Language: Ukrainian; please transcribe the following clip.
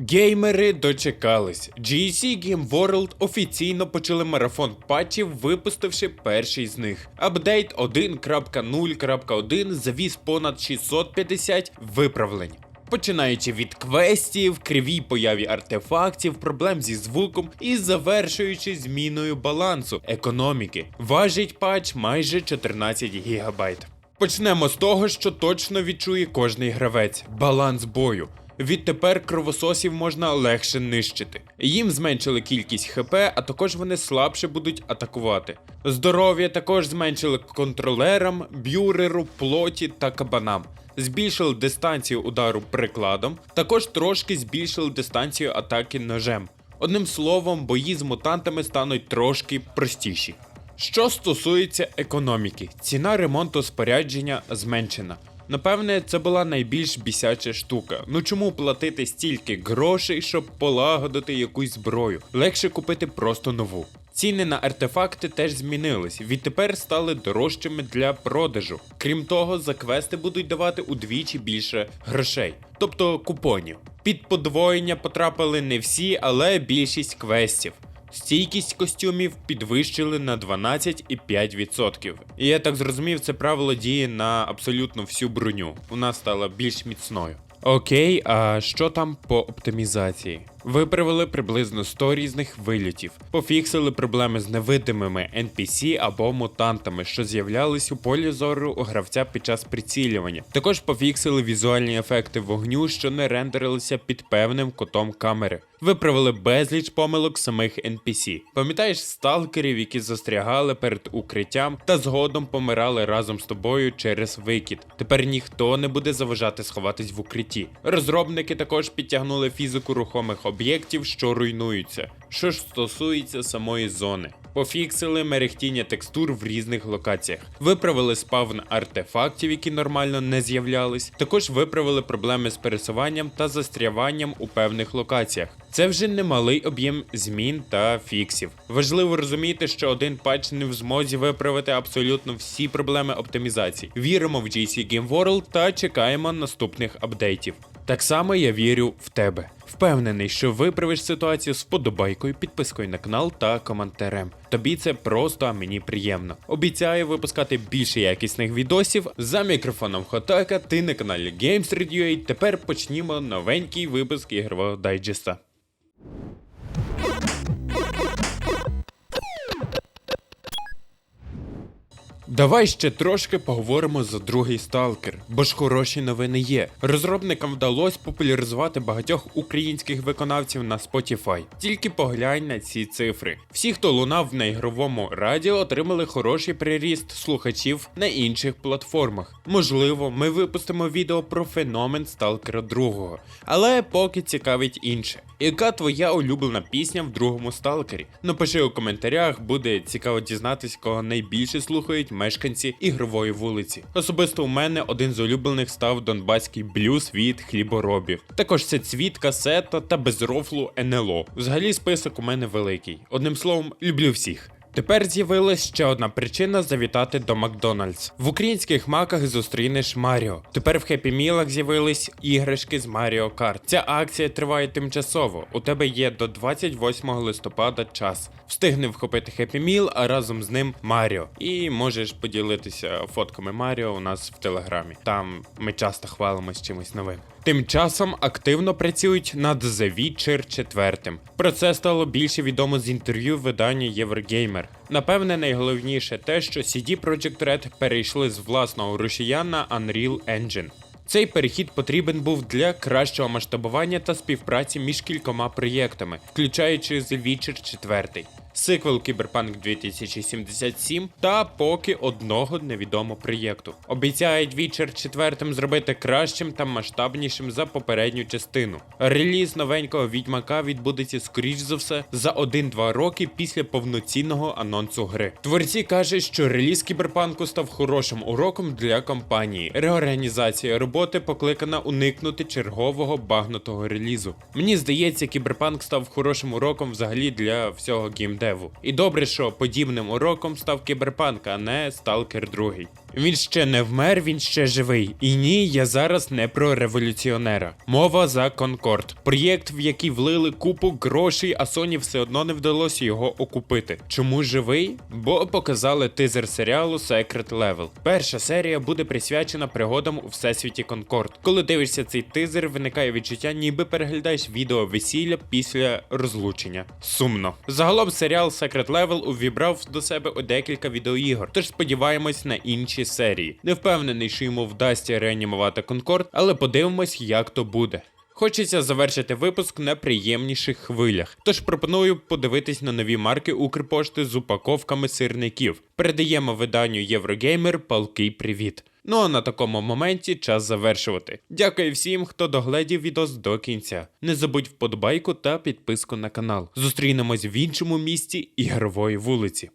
Геймери дочекались. GSC Game World офіційно почали марафон патчів, випустивши перший з них. Апдейт 1.0.1 завіз понад 650 виправлень. Починаючи від квестів, кривій появі артефактів, проблем зі звуком і завершуючи зміною балансу економіки. Важить патч майже 14 гігабайт. Почнемо з того, що точно відчує кожний гравець баланс бою. Відтепер кровососів можна легше нищити. Їм зменшили кількість ХП, а також вони слабше будуть атакувати. Здоров'я також зменшили контролерам, б'юреру, плоті та кабанам. Збільшили дистанцію удару прикладом, також трошки збільшили дистанцію атаки ножем. Одним словом, бої з мутантами стануть трошки простіші. Що стосується економіки, ціна ремонту спорядження зменшена. Напевне, це була найбільш бісяча штука. Ну чому платити стільки грошей, щоб полагодити якусь зброю? Легше купити просто нову. Ціни на артефакти теж змінились, відтепер стали дорожчими для продажу. Крім того, за квести будуть давати удвічі більше грошей, тобто купонів. Під подвоєння потрапили не всі, але більшість квестів. Стійкість костюмів підвищили на 12,5%. І я так зрозумів, це правило діє на абсолютно всю броню. Вона стала більш міцною. Окей, а що там по оптимізації? Виправили приблизно 100 різних вилітів, пофіксили проблеми з невидимими NPC або мутантами, що з'являлись у полі зору у гравця під час прицілювання. Також пофіксили візуальні ефекти вогню, що не рендерилися під певним кутом камери. Виправили безліч помилок самих NPC. Пам'ятаєш сталкерів, які застрягали перед укриттям та згодом помирали разом з тобою через викид. Тепер ніхто не буде заважати сховатись в укритті. Розробники також підтягнули фізику рухомих об'єктів, що руйнуються. Що ж стосується самої зони. Пофіксили мерехтіння текстур в різних локаціях, виправили спавн артефактів, які нормально не з'являлись. Також виправили проблеми з пересуванням та застряванням у певних локаціях. Це вже немалий об'єм змін та фіксів. Важливо розуміти, що один патч не в змозі виправити абсолютно всі проблеми оптимізації. Віримо в GC Game World та чекаємо наступних апдейтів. Так само я вірю в тебе. Впевнений, що виправиш ситуацію з подобайкою, підпискою на канал та коментарем. Тобі це просто а мені приємно. Обіцяю випускати більше якісних відосів. За мікрофоном Хотака, ти на каналі GamesRadio. Тепер почнімо новенький випуск ігрового дайджеста. Давай ще трошки поговоримо за другий сталкер, бо ж хороші новини є. Розробникам вдалося популяризувати багатьох українських виконавців на Spotify. Тільки поглянь на ці цифри. Всі, хто лунав на ігровому радіо, отримали хороший приріст слухачів на інших платформах. Можливо, ми випустимо відео про феномен Сталкера 2, але поки цікавить інше. Яка твоя улюблена пісня в другому сталкері? Напиши у коментарях, буде цікаво дізнатись, кого найбільше слухають мешканці ігрової вулиці. Особисто у мене один з улюблених став донбаський блюз від хліборобів. Також це цвіт, касета та без рофлу НЛО. Взагалі список у мене великий. Одним словом, люблю всіх. Тепер з'явилась ще одна причина завітати до Макдональдс. В українських маках зустрінеш Маріо. Тепер в Хеппі Мілах з'явились іграшки з Маріо Карт. Ця акція триває тимчасово. У тебе є до 28 листопада час. Встигни вхопити Хеппі Міл, а разом з ним Маріо. І можеш поділитися фотками Маріо у нас в телеграмі. Там ми часто хвалимось чимось новим. Тим часом активно працюють над The Witcher 4. Про це стало більше відомо з інтерв'ю видання Eurogamer. Напевне, найголовніше те, що CD Projekt Red перейшли з власного рушія на Unreal Engine. Цей перехід потрібен був для кращого масштабування та співпраці між кількома проєктами, включаючи The Witcher 4, сиквел Кіберпанк 2077 та поки одного невідомого проєкту. Обіцяють Witcher 4 зробити кращим та масштабнішим за попередню частину. Реліз новенького відьмака відбудеться скоріш за все за 1-2 роки після повноцінного анонсу гри. Творці кажуть, що реліз кіберпанку став хорошим уроком для компанії. Реорганізація роботи покликана уникнути чергового багнутого релізу. Мені здається, кіберпанк став хорошим уроком взагалі для всього геймдеву. Кінцеву. І добре, що подібним уроком став кіберпанк, а не Сталкер 2. Він ще не вмер, він ще живий. І ні, я зараз не про революціонера. Мова за Конкорд. Проєкт, в який влили купу грошей, а Sony все одно не вдалося його окупити. Чому живий? Бо показали тизер серіалу Secret Level. Перша серія буде присвячена пригодам у всесвіті Конкорд. Коли дивишся цей тизер, виникає відчуття, ніби переглядаєш відео весілля після розлучення. Сумно. Загалом серіал Secret Level увібрав до себе декілька відеоігор, тож сподіваємось на інші серії. Не впевнений, що йому вдасться реанімувати Конкорд, але подивимось, як то буде. Хочеться завершити випуск на приємніших хвилях, тож пропоную подивитись на нові марки Укрпошти з упаковками сирників. Передаємо виданню Єврогеймер палкий привіт. Ну а на такому моменті час завершувати. Дякую всім, хто догледів відос до кінця. Не забудь вподобайку та підписку на канал. Зустрінемось в іншому місці ігрової вулиці.